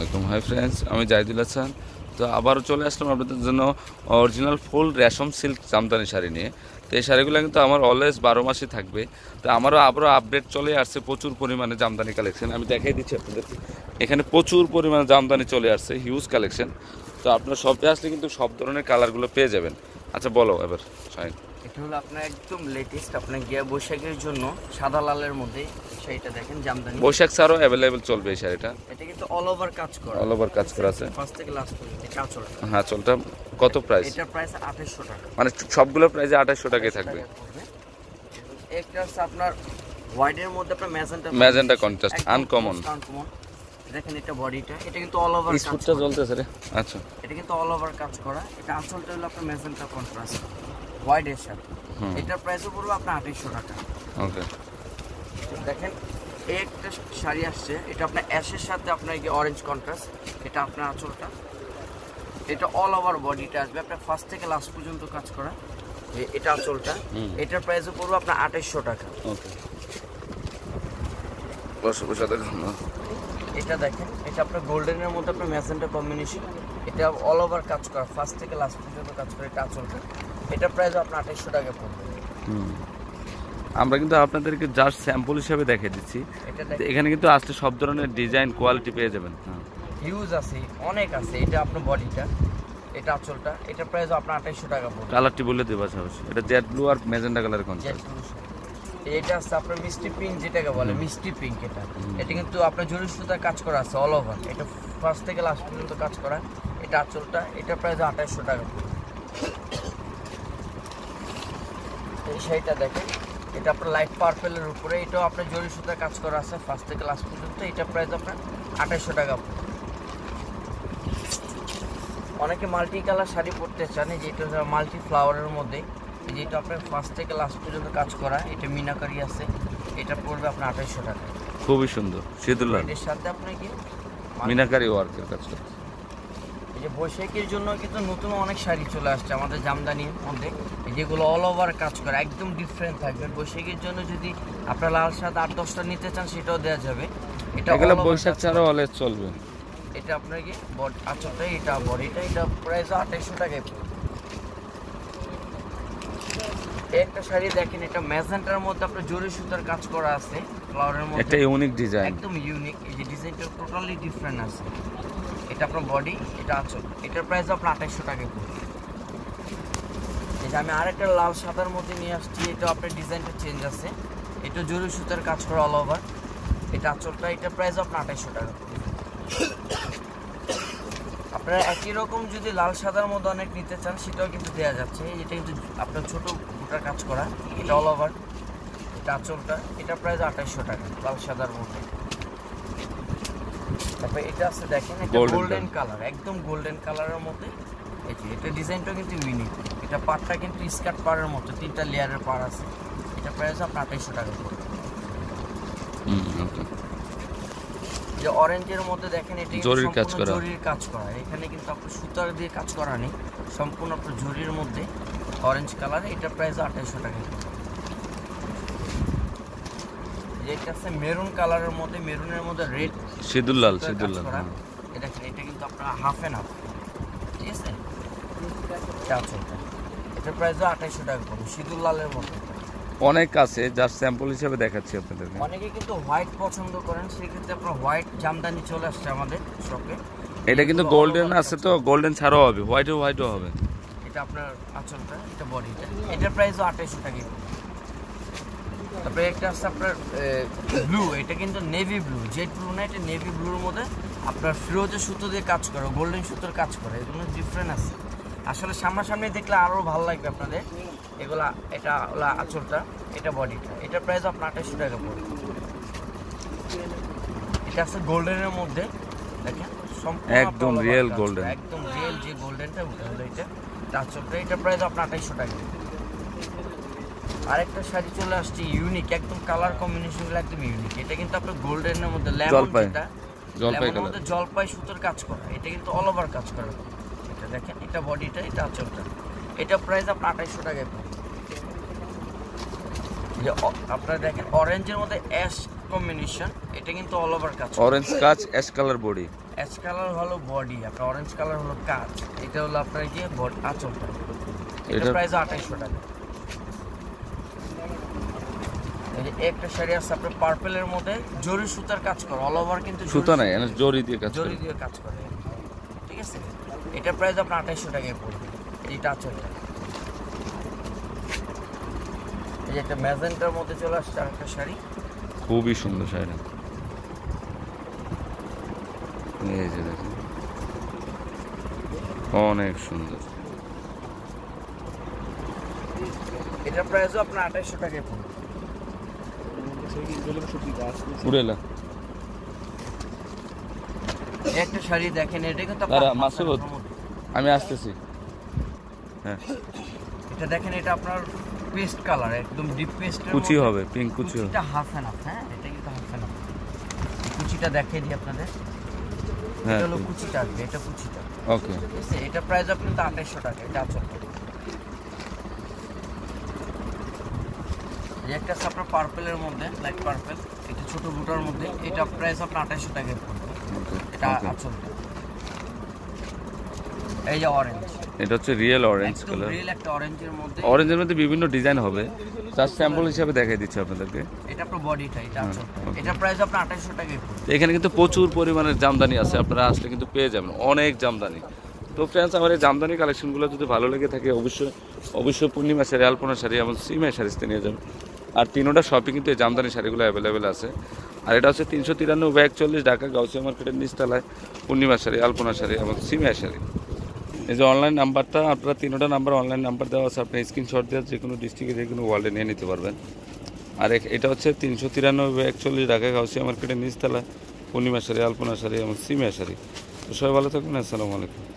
আলাইকুম। Hi friends আমি জাহিদুল হাসান। তো আবারও চলে আসলাম আপনাদের জন্য অরিজিনাল ফুল রেশম সিল্ক জামদানি শাড়ি নিয়ে। তো এই শাড়িগুলো কিন্তু আমার অলওয়েজ বারো মাসই থাকবে। তো আমারও আবারও আপডেট চলে আসছে, প্রচুর পরিমাণে জামদানি কালেকশন আমি দেখাই দিচ্ছি আপনাদের এখানে প্রচুর পরিমাণে জামদানি চলে আসছে হিউজ কালেকশন তো আপনার শপে আসলে কিন্তু সব ধরনের কালারগুলো পেয়ে যাবেন। আচ্ছা বলো এবার, শাহিন। এটা হলো আপনার একদম লেটেস্ট আপনার গিয়া বৈশাখের জন্য সাদা লালের মধ্যে সেইটা দেখেন জামদানি। বৈশাখ ছাড়াও অ্যাভেলেবেল চলবে এই শাড়িটা। এটা কিন্তু অল ওভার কাজ করা। অল ওভার কাজ করা আছে। ফার্স্ট থেকে লাস্ট পর্যন্ত কাঁচড়া হ্যাঁ চলটা কত প্রাইস এটার প্রাইস আঠাশশো টাকা। মানে সবগুলো প্রাইসে আঠাশশো টাকায় থাকবে। একটা হচ্ছে আপনার হোয়াইটের মধ্যে আপনার magenta magenta contrast uncommon uncommon দেখেন এটা বডিটা এটা কিন্তু অল ওভার কাজ। জ্বলতেছে রে। আচ্ছা। এটা কিন্তু অল ওভার কাজ করা। এটা আঁচলটা হলো আপনার ম্যাজেন্টা কন্ট্রাস্ট হোয়াইটের সাথে। এটার প্রাইসও পড়বে আপনার আঠাশশো টাকা। ওকে। দেখেন এই একটা শাড়ি আসছে এটা আপনার অ্যাশের সাথে আপনার গিয়ে অরেঞ্জ কন্ট্রাস্ট এটা আপনার আঁচলটা। এটা অল ওভার বডিটা আসবে আপনার ফার্স্ট থেকে লাস্ট পর্যন্ত কাজ করা এটা আঁচলটা। এটার প্রাইসও পড়বে আপনার আঠাশশো টাকা। ওকে। এটা দেখেন এটা আপনার গোল্ডেনের মধ্যে আপনার ম্যাজেন্টা কম্বিনেশন এটা অল ওভার কাজ করা ফার্স্ট থেকে লাস্ট পর্যন্ত কাজ করে এটা আঁচলটা। এটা প্রাইস আপনার আঠাশশো টাকা পড়বে। আমরা কিন্তু আপনাদেরকে জাস্ট স্যাম্পল হিসেবে দেখে দিচ্ছি। এখানে কিন্তু আসলে সব ধরনের ডিজাইন কোয়ালিটি পেয়ে যাবেন। হ্যাঁ। হিউজ আছে অনেক আছে এটা আপনার বডিটা এটা আঁচলটা এটা প্রাইস আপনার আঠাশশো টাকা পড়বে। কালারটি বলে দেবো অবশ্যই। এটা জেড ব্লু আর ম্যাজেন্টা কালার কন্ট্রাস্ট এটা আছে আপনার মিষ্টি পিঙ্ক যেটাকে বলে মিষ্টি পিঙ্ক এটা। এটা কিন্তু আপনার জরি সুতার কাজ করা আছে অল ওভার এটা ফার্স্ট থেকে লাস্ট পর্যন্ত কাজ করা। এটা আঁচলটা এটা প্রাইস আঠাশশো টাকা পড়বে। শাড়িটা দেখেন এটা আপনার লাইট পার্পেলের উপরে এটাও আপনার জরি সুতার কাজ করা আছে ফার্স্ট থেকে লাস্ট পর্যন্ত এটা প্রাইস আপনার আঠাশশো টাকা। অনেকে মাল্টি কালার শাড়ি পরতে চান যেটা মাল্টি ফ্লাওয়ারের মধ্যে যেটা আপনার ফার্স্ট থেকে লাস্ট পর্যন্ত কাজ করা এটা মিনাকারি আছে এটা পড়বে আপনার আঠাশশো টাকা খুবই সুন্দর সিদুল্লাল এর সাথে আপনার কি মিনাকারি ওয়ার্কের কাজ করছে। এই যে বৈশাখীর জন্য কিন্তু নতুন অনেক শাড়ি চলে আসছে আমাদের জামদানির মধ্যে। যেগুলো অল ওভার কাজ করে একদম ডিফারেন্ট থাকবে। বৈশাখীর জন্য যদি আপনার লাল সাত আট দশটা নিতে চান সেটাও দেওয়া যাবে। এটা এগুলো বৈশাখ ছাড়াও অলওয়েজ চলবে। এটা আপনার কি? বড আচ্ছাটা এটা বডিটা এটা প্রাইস আঠাইশশো টাকায় পড়বে। একটা শাড়ি দেখেন এটা ম্যাজেন্টার মধ্যে আপনার জরি সুতার কাজ করা আছে ফ্লাওয়ারের মধ্যে। ইউনিক ডিজাইন একদম ইউনিক এই যে ডিজাইনটা টোটালি ডিফারেন্ট আছে। এটা আপনার বডি এটা আঁচল। এটার প্রাইস আপনার আঠাইশশো টাকায় পড়বে যে আমি আরেকটা লাল সাদার মধ্যে নিয়ে আসছি এটা আপনার ডিজাইনটা চেঞ্জ আছে। এটা জরি সুতার কাজ করা অল ওভার এটা আঁচলটা, এটা প্রাইস আপনার আঠাইশশো টাকা। আপনারা একই রকম যদি লাল সাদার মধ্যে অনেক নিতে চান, সেটাও কিন্তু দেওয়া যাচ্ছে। এটা কিন্তু আপনার ছোট বুটার কাজ করা, এটা অল ওভার এটা আঁচলটা, এটা প্রাইস আঠাইশশো টাকা, লাল সাদার মধ্যে। তারপরে এটা আছে দেখেন এটা গোল্ডেন কালার একদম গোল্ডেন কালারের মধ্যে। এই যে এটা ডিজাইনটা কিন্তু ইউনিক এটা পাড়টা কিন্তু স্কার্ট পাড়ের মতো তিনটা লেয়ারের পাড় আছে। এটা প্রাইস আপনার আঠাইশশো টাকা পড়বে যে অরেঞ্জের মধ্যে দেখেন এটা জরির কাজ করা। জরির কাজ করা। এখানে কিন্তু আপনার সুতার দিয়ে কাজ করা নেই। সম্পূর্ণ আপনার জরির মধ্যে অরেঞ্জ কালার এটা প্রাইস আঠাইশশো টাকা যেটা আছে মেরুন কালারের মধ্যে মেরুনের মধ্যে রেড সিদুল্লাল সিদুল্লাল করা। হ্যাঁ। এ এটা কিন্তু আপনার হাফ এন্ড হাফ ঠিক আছে? এটা আছে এটা। এটা প্রাইস আঠাইশশো টাকা পড়বে সিঁদুর লালের মধ্যে অনেক আছে জাস্ট স্যাম্পল হিসেবে দেখাচ্ছি আপনাদেরকে। অনেকে কিন্তু হোয়াইট পছন্দ করেন সেক্ষেত্রে আপনার হোয়াইট জামদানি চলে আসছে আমাদের শপে এটা কিন্তু গোল্ডেন আছে তো গোল্ডেন ছাড়াও হবে হোয়াইটও হোয়াইটও হবে। এটা আপনার আঁচলটা এটা বডিটা এটার প্রাইসও আঠাইশশো টাকা তারপরে একটা আছে আপনার ব্লু এটা কিন্তু নেভি ব্লু জেড ব্লু না এটা নেভি ব্লুর মধ্যে আপনার ফিরোজে সুতো দিয়ে কাজ করে গোল্ডেন সুতোর কাজ করে এগুলো ডিফারেন্ট আছে আসলে সামনাসামনি দেখলে আরও ভালো লাগবে আপনাদের এগুলা এটা হলো আঁচলটা এটা বডিটা এটা প্রাইস আপনার আঠাইশশো টাকা পড়বে এটা আছে গোল্ডেনের মধ্যে দেখেন একদম রিয়েল। করা। একদম রিয়েল যে গোল্ডেনটা ওটা হলো এটা চারশোটা এটা প্রাইস আপনার আঠাইশশো টাকা আরেকটা শাড়ি চলে আসছে ইউনিক একদম কালার কম্বিনেশনগুলো একদম ইউনিক এটা কিন্তু আপনার গোল্ডেনের মধ্যে লেমন জলপাই। যেটা জলপাই লেমনের কালার মধ্যে জলপাই সুতোর কাজ করা। এটা কিন্তু অল ওভার কাজ করা। এটা দেখেন এটা বডিটা এটা আঁচলটা। এটা প্রাইস আপনার আঠাইশশো টাকায় পাবেন। যে আপনারা দেখেন অরেঞ্জের মধ্যে অ্যাশ কম্বিনেশন এটা কিন্তু অল ওভার কাজ অরেঞ্জ কাজ ash colour body ash colour হলো বডি আপনার অরেঞ্জ কালার হলো কাজ। এটা হলো আপনার গিয়ে বড আঁচলটা। এটা এটা- প্রাইস আঠাইশশো টাকা এই যে একটা শাড়ি আছে আপনার পার্পেলের মধ্যে জরি সুতার কাজ করে অল ওভার কিন্তু সুতা নাই জরি দিয়ে কাজ জরি দিয়ে কাজ করে। ঠিক আছে? এটা প্রাইস আপনার আঠাইশশো টাকায় পড়বে এইটা আঁচলটা এই যে একটা ম্যাজেন্টার মধ্যে চলে আসছে আরেকটা শাড়ি। খুবই সুন্দর শাড়ি। এই যে দেখুন। অনেক সুন্দর। এটা প্রাইসও আপনার আঠাইশশো টাকায় পড়বে। উড়েলা একটা শাড়ি দেখেন এটা কিন্তু দাঁড়া, মাসুদ। আমি আসতেছি। হ্যাঁ। এটা দেখেন এটা আপনার পেস্ট কালার একদম ডিপ পেস্ট কুচি হবে পিঙ্ক কুচি হবে। কুচিটা হাফ এন্ড হাফ হ্যাঁ এটা কিন্তু হাফ এন্ড হাফ কুচিটা দেখিয়ে দিই আপনাদের। হ্যাঁ। এটা হলো কুচিটা আসবে এটা কুচিটা। ওকে এটা প্রাইস আপনার তো আঠাইশশো টাকা এটা আচল। এই একটা আছে আপনার পার্পেলের মধ্যে লাইট পার্পেল এটা ছোট বুটার মধ্যে এটা প্রাইস আপনার আঠাইশশো টাকায় পড়বে। এটা এই যে অরেঞ্জ এটা হচ্ছে রিয়েল অরেঞ্জ কালার রিয়েল একটা অরেঞ্জের মধ্যে। অরেঞ্জের মধ্যে বিভিন্ন ডিজাইন হবে। জাস্ট স্যাম্পল হিসাবে দেখাই দিচ্ছি আপনাদেরকে। এটা আপনার বডিটা এটা এটা প্রাইস আপনার আঠাইশশো টাকায় পড়বে। তো এখানে কিন্তু প্রচুর পরিমাণের জামদানি আছে। আপনারা আসলে কিন্তু পেয়ে যাবেন। অনেক জামদানি। তো ফ্রেন্ডস আমার এই জামদানি কালেকশনগুলো যদি ভালো লেগে থাকে অবশ্যই অবশ্যই পূর্ণিমা শাড়ি আলপনা শাড়ি এবং সিমাই শাড়িতে নিয়ে যাবেন। আর তিনোটা শপে কিন্তু এই জামদানি শাড়িগুলো অ্যাভেলেবেল আছে। আর এটা হচ্ছে তিনশো তিরানব্বই একচল্লিশ ঢাকা গাউসিয়া মার্কেটের নিচতলায় পূর্ণিমা শাড়ি, আলপনা শাড়ি এবং সিমিয়া শাড়ি। এই যে অনলাইন নাম্বারটা, আপনারা তিনোটা নাম্বার অনলাইন নাম্বার দেওয়া আছে, আপনি স্ক্রিনশট দেওয়া যে কোনো ডিস্ট্রিক্টে যে কোনো ওয়ার্ল্ডে নিয়ে নিতে পারবেন। আর এটা হচ্ছে তিনশো তিরানব্বই একচল্লিশ ঢাকা গাউসিয়া মার্কেটের নিচতলা পূর্ণিমা শাড়ি, আলপনা শাড়ি এবং সিমিয়া শাড়ি। তো সবাই ভালো থাকবেন, আসসালামু আলাইকুম।